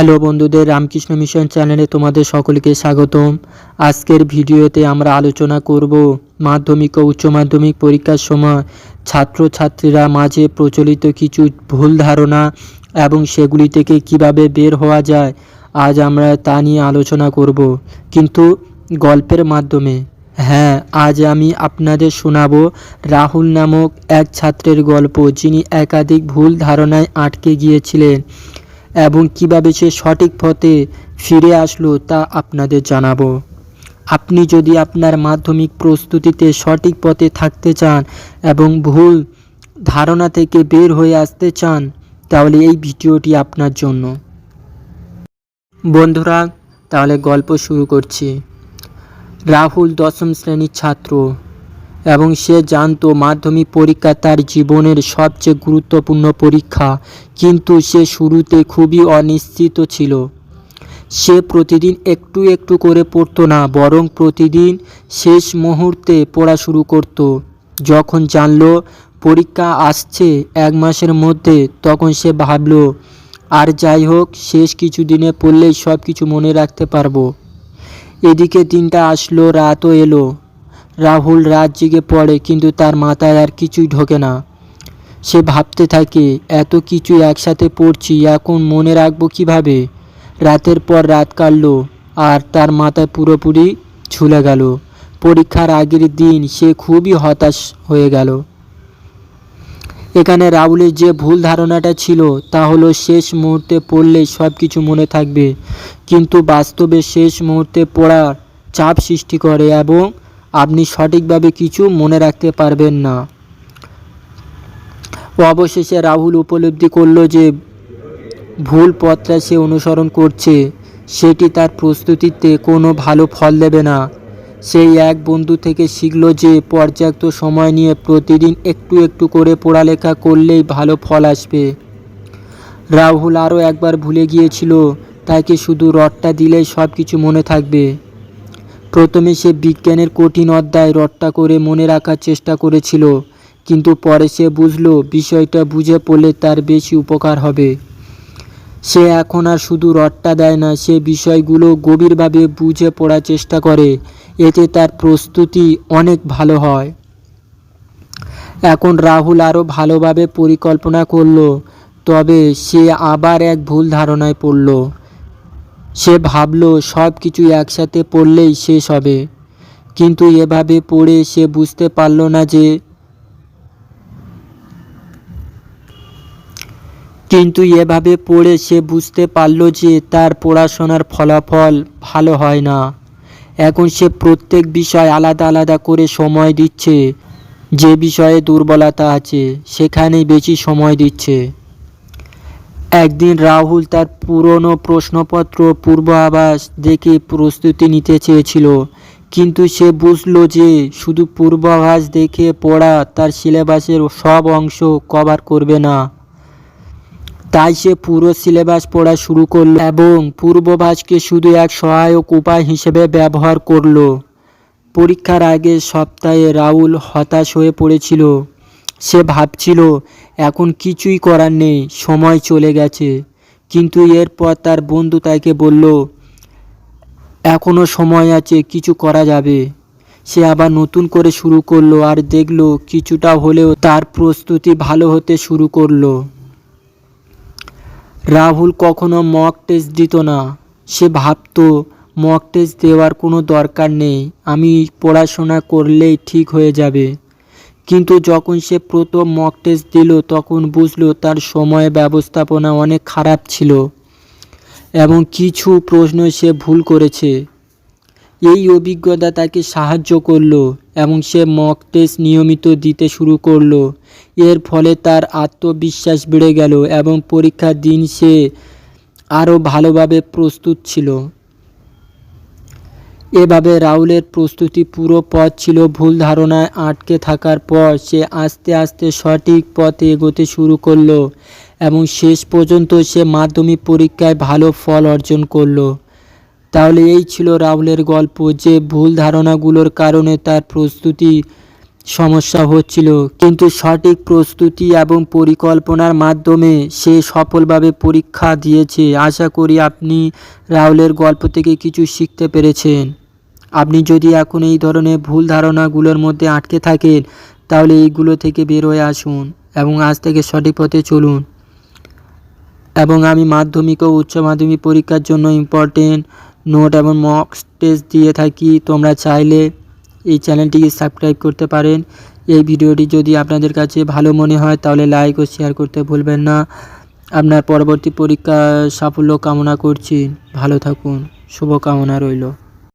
Hello বন্ধুদের, Ramakrishna mission চ্যানেলে তোমাদের সকলকে স্বাগতম। আজকের ভিডিওতে আমরা আলোচনা করব মাধ্যমিক ও উচ্চ মাধ্যমিক পরীক্ষার সময় ছাত্রছাত্রীরা মাঝে প্রচলিত কিছু ভুল ধারণা এবং সেগুলি থেকে কীভাবে বের হওয়া যায়, আজ আমরা তা নিয়ে আলোচনা করব। কিন্তু গল্পের মাধ্যমে। হ্যাঁ আজ আমি আপনাদের শোনাবো রাহুল নামক এক ছাত্রের গল্প যিনি একাধিক ভুল ধারণায় আটকে গিয়েছিলেন। এবং কীভাবে সে সঠিক পথে ফিরে আসলো তা আপনাদের জানাব। আপনি যদি আপনার মাধ্যমিক প্রস্তুতিতে সঠিক পথে থাকতে চান এবং ভুল ধারণা থেকে বের হয়ে আসতে চান, তাহলে এই ভিডিওটি আপনার জন্য। বন্ধুরা, তাহলে গল্প শুরু করছি। রাহুল দশম শ্রেণির ছাত্র। এবং সে জানতো মাধ্যমিক পরীক্ষা তার জীবনের সবচেয়ে গুরুত্বপূর্ণ পরীক্ষা, কিন্তু সে শুরুতে খুবই অনিশ্চিত ছিল। সে প্রতিদিন একটু একটু করে পড়তো না, বরং প্রতিদিন শেষ মুহূর্তে পড়া শুরু করত। যখন জানলো পরীক্ষা আসছে এক মাসের মধ্যে, তখন সে ভাবলো, আর যাই হোক, শেষ কিছু দিনে পড়লেই সব কিছু মনে রাখতে পারব। এদিকে দিনটা আসলো, রাতও এলো। রাহুল রাত জেগে পড়ে, কিন্তু তার মাথায় আর কিছুই ঢোকে না। সে ভাবতে থাকে, এত কিছু একসাথে পড়ছি, এখন মনে রাখব কীভাবে? রাতের পর রাত কাটলো, আর তার মাথায় পুরোপুরি ঝুলে গেল। পরীক্ষার আগের দিন সে খুবই হতাশ হয়ে গেল। এখানে রাহুলের যে ভুল ধারণাটা ছিল, তা হলো শেষ মুহূর্তে পড়লে সব কিছু মনে থাকবে। কিন্তু বাস্তবে শেষ মুহূর্তে পড়ার চাপ সৃষ্টি করে এবং আপনি সঠিকভাবে কিছু মনে রাখতে পারবেন না। অবশেষে রাহুল উপলব্ধি করল যে, ভুল পথটা সে অনুসরণ করছে, সেটি তার প্রস্তুতিতে কোনো ভালো ফল দেবে না। সেই এক বন্ধু থেকে শিখল যে, পর্যাপ্ত সময় নিয়ে প্রতিদিন একটু একটু করে পড়ালেখা করলেই ভালো ফল আসবে। রাহুল আরও একবার ভুলে গিয়েছিল, তাকে শুধু রডটা দিলেই সব কিছু মনে থাকবে। প্রথমে সে বিজ্ঞানের কঠিন অধ্যায় রট্টা করে মনে রাখার চেষ্টা করেছিল, কিন্তু পরে সে বুঝলো বিষয়টা বুঝে পড়লে তার বেশি উপকার হবে। সে এখন আর শুধু রট্টা দেয় না, সে বিষয়গুলো গভীরভাবে বুঝে পড়ার চেষ্টা করে, এতে তার প্রস্তুতি অনেক ভালো হয়। এখন রাহুল আরও ভালোভাবে পরিকল্পনা করল, তবে সে আবার এক ভুল ধারণায় পড়ল। সে ভাবল সব কিছু একসাথে পড়লেই শেষ হবে। কিন্তু এভাবে পড়ে সে বুঝতে পারল না যে কিন্তু এভাবে পড়ে সে বুঝতে পারল যে তার পড়াশোনার ফলাফল ভালো হয় না। এখন সে প্রত্যেক বিষয় আলাদা আলাদা করে সময় দিচ্ছে। যে বিষয়ে দুর্বলতা আছে, সেখানেই বেশি সময় দিচ্ছে। একদিন রাহুল তার পুরনো প্রশ্নপত্র পূর্বাভাস দেখে প্রস্তুতি নিতে চেয়েছিল। কিন্তু সে বুঝলো যে শুধু পূর্বাভাস দেখে পড়া তার সিলেবাসের সব অংশ কভার করবে না। তাই সে পুরো সিলেবাস পড়া শুরু করল এবং পূর্বভাসকে শুধু এক সহায়ক উপায় হিসেবে ব্যবহার করল। পরীক্ষার আগে সপ্তাহে রাহুল হতাশ হয়ে পড়েছিল। সে ভাবছিল, এখন কিছুই করার নেই, সময় চলে গেছে। কিন্তু এরপর তার বন্ধু তাকে বলল এখনও সময় আছে, কিছু করা যাবে। সে আবার নতুন করে শুরু করল আর দেখল, কিছুটা হলেও তার প্রস্তুতি ভালো হতে শুরু করল। রাহুল কখনো মক টেস্ট দিত না। সে ভাবতো মক টেস্ট দেওয়ার কোনো দরকার নেই, আমি পড়াশোনা করলেই ঠিক হয়ে যাবে। কিন্তু যখন সে প্রথম মক টেস্ট দিল, তখন বুঝলো তার সময় ব্যবস্থাপনা অনেক খারাপ ছিল এবং কিছু প্রশ্ন সে ভুল করেছে। এই অভিজ্ঞতা তাকে সাহায্য করল এবং সে মক টেস্ট নিয়মিত দিতে শুরু করল। এর ফলে তার আত্মবিশ্বাস বেড়ে গেল এবং পরীক্ষার দিন সে আরও ভালোভাবে প্রস্তুত ছিল। এভাবে রাহুলের প্রস্তুতি পুরো পথ ছিল ভুল ধারণায় আটকে থাকার পর সে আস্তে আস্তে সঠিক পথে এগোতে শুরু করল এবং শেষ পর্যন্ত সে মাধ্যমিক পরীক্ষায় ভালো ফল অর্জন করল। তাহলে এই ছিল রাহুলের গল্প যে ভুল ধারণাগুলোর কারণে তার প্রস্তুতি সমস্যা হচ্ছিল। কিন্তু সঠিক প্রস্তুতি এবং পরিকল্পনার মাধ্যমে সে সফলভাবে পরীক্ষা দিয়েছে। আশা করি আপনি রাহুলের গল্প থেকে কিছু শিখতে পেরেছেন। আপনি যদি এখন এই ধরনের ভুল ধারণাগুলোর মধ্যে আটকে থাকেন, তাহলে এইগুলো থেকে বের হয়ে আসুন এবং আজ থেকে সঠিক পথে চলুন। এবং আমি মাধ্যমিক ও উচ্চ মাধ্যমিক পরীক্ষার জন্য ইম্পর্টেন্ট নোট এবং মক টেস্ট দিয়ে থাকি। তোমরা চাইলে এই চ্যানেলটিকে সাবস্ক্রাইব করতে পারেন। এই ভিডিওটি যদি আপনাদের কাছে ভালো মনে হয়, তাহলে লাইক ও শেয়ার করতে ভুলবেন না। আপনার পরবর্তী পরীক্ষা সাফল্য কামনা করছি। ভালো থাকুন। শুভকামনা রইল।